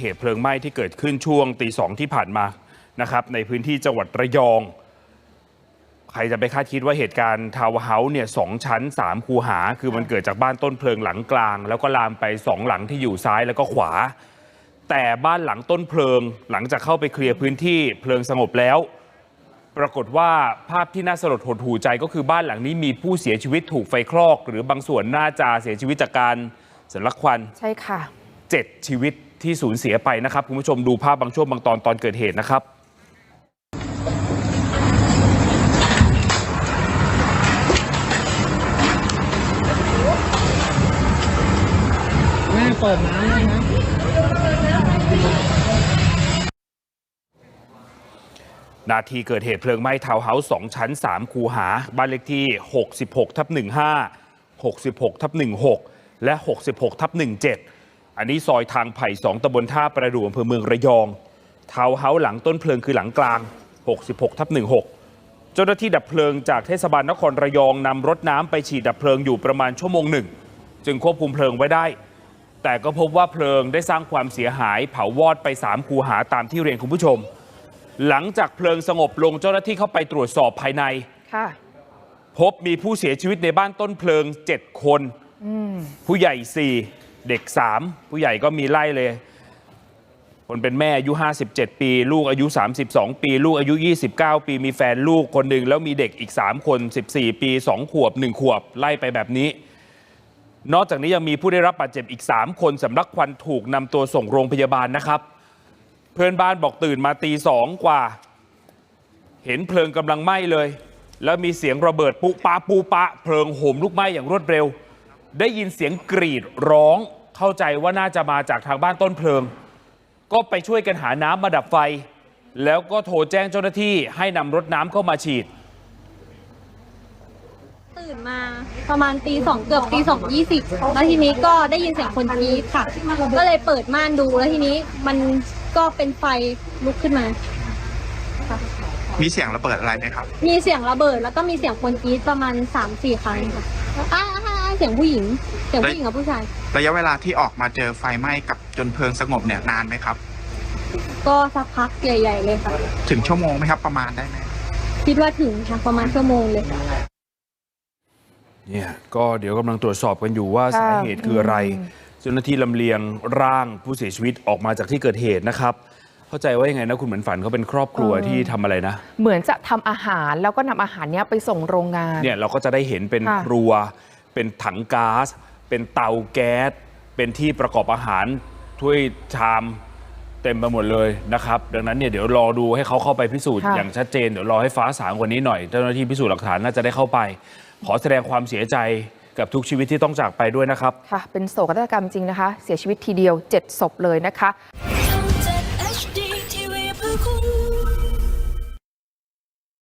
เหตุเพลิงไหม้ที่เกิดขึ้นช่วงตีสองที่ผ่านมานะครับในพื้นที่จังหวัดระยอง ใครจะไปคาดคิดว่าเหตุการณ์ทาวน์เฮาส์เนี่ยสองชั้น 3 คูหา คือมันเกิดจากบ้านต้นเพลิงหลังกลาง แล้วก็ลามไป 2 หลังที่อยู่ซ้ายแล้วก็ขวา แต่บ้านหลังต้นเพลิงหลังจากเข้าไปเคลียร์พื้นที่เพลิงสงบแล้ว ปรากฏว่าภาพที่น่าสลดหดหูใจก็คือบ้านหลังนี้มีผู้เสียชีวิตถูกไฟคลอก หรือ บางส่วนน่าจะเสียชีวิตจากการสำลักควันใช่ค่ะ 7 ชีวิต ที่สูญเสียไปนะครับคุณผู้ชมดูภาพบางช่วงบางตอนตอนเกิดเหตุนะครับแม่เปิดน้ำนะครับนาทีเกิดเหตุเพลิงไหม้ทาวน์เฮาส์2ชั้น 3 คูหา บ้านเลขที่ 66 ทับ 15 66 ทับ 16 และ 66 ทับ 17 อันนี้ซอยทางไผ่2ตำบลท่าประดู่อำเภอเมืองระยองทาวน์เฮาส์หลังต้นเพลิงคือหลังกลาง 66ทับ16 เจ้าหน้าที่ดับเพลิงจากเทศบาลนครระยองนำรถน้ำไปฉีดดับเพลิงอยู่ประมาณชั่วโมงหนึ่ง จึงควบคุมเพลิงไว้ได้ แต่ก็พบว่าเพลิงได้สร้างความเสียหายเผาวอดไป 3 คูหาตามที่เรียนคุณผู้ชม หลังจากเพลิงสงบลงเจ้าหน้าที่เข้าไปตรวจสอบภายใน ค่ะ พบมีผู้เสียชีวิตในบ้านต้นเพลิง 7 คน ผู้ใหญ่ 4 เด็ก 3 ผู้ใหญ่ก็มีไล่เลย คนเป็นแม่อายุ 57 ปี ลูกอายุ 32 ปี ลูกอายุ 29 ปี มีแฟนลูกคนหนึ่งแล้วมีเด็กอีก 3 คน 14 ปี 2 ขวบ 1 ขวบ ไล่ไปแบบนี้ นอกจากนี้ยังมีผู้ได้รับบาดเจ็บอีก 3 คนสำลักควันถูกนำตัวส่งโรงพยาบาลนะครับ เพื่อนบ้านบอกตื่นมาตีสองกว่า เห็นเพลิงกำลังไหม้เลย แล้วมีเสียงระเบิดปุปะปูปะ เพลิงโหมลุกไหม้อย่างรวดเร็วได้ยินเสียงกรีดร้อง เข้าใจว่าน่าจะมาจากทางบ้านต้นเพลิง ก็ไปช่วยกันหาน้ำมาดับไฟ แล้วก็โทรแจ้งเจ้าหน้าที่ให้นำรถน้ำเข้ามาฉีด ตื่นมาประมาณตีสองเกือบตีสองยี่สิบแล้วทีนี้ก็ได้ยินเสียงคนกรีดค่ะ ก็เลยเปิดม่านดูแล้วทีนี้มันก็เป็นไฟลุกขึ้นมามีเสียงระเบิดอะไรไหมครับ มีเสียงระเบิดแล้วก็มีเสียงคนกรีดประมาณสามสี่ครั้งค่ะ อ้าอ้าอ้าเสียงผู้หญิง เสียงผู้หญิงกับผู้ชาย ระยะเวลาที่ออกมาเจอไฟไหม้กับจนเพลิงสงบเนี่ยนานไหมครับ ก็สักพักใหญ่ ๆ เลยค่ะ ถึงชั่วโมงไหมครับประมาณได้ไหมคิดว่าถึงค่ะประมาณชั่วโมงเลยเนี่ยก็เดี๋ยวกำลังตรวจสอบกันอยู่ว่าค่ะสาเหตุคืออะไรอืมเจ้าหน้าที่ลำเลียงร่างผู้เสียชีวิตออกมาจากที่เกิดเหตุนะครับ เข้าใจว่ายังไงนะคุณเหมือนฝันเขาเป็นครอบครัวที่ทำอะไรนะ เหมือนจะทำอาหารแล้วก็นำอาหารเนี้ยไปส่งโรงงาน เนี่ยเราก็จะได้เห็นเป็นค่ะ ครัว เป็นถังก๊าซ เป็นเตาแก๊ส เป็นที่ประกอบอาหาร ถ้วยชามเต็มไปหมดเลยนะครับ ดังนั้นเนี่ยเดี๋ยวรอดูให้เขาเข้าไปพิสูจน์ค่ะ อย่างชัดเจน เดี๋ยวรอให้ฟ้าสางกว่านี้หน่อย เจ้าหน้าที่พิสูจน์หลักฐานน่าจะได้เข้าไป ขอแสดงความเสียใจกับทุกชีวิตที่ต้องจากไปด้วยนะครับ ค่ะ เป็นโศกนาฏกรรมจริงนะคะ เสียชีวิตทีเดียว 7 ศพเลยนะคะ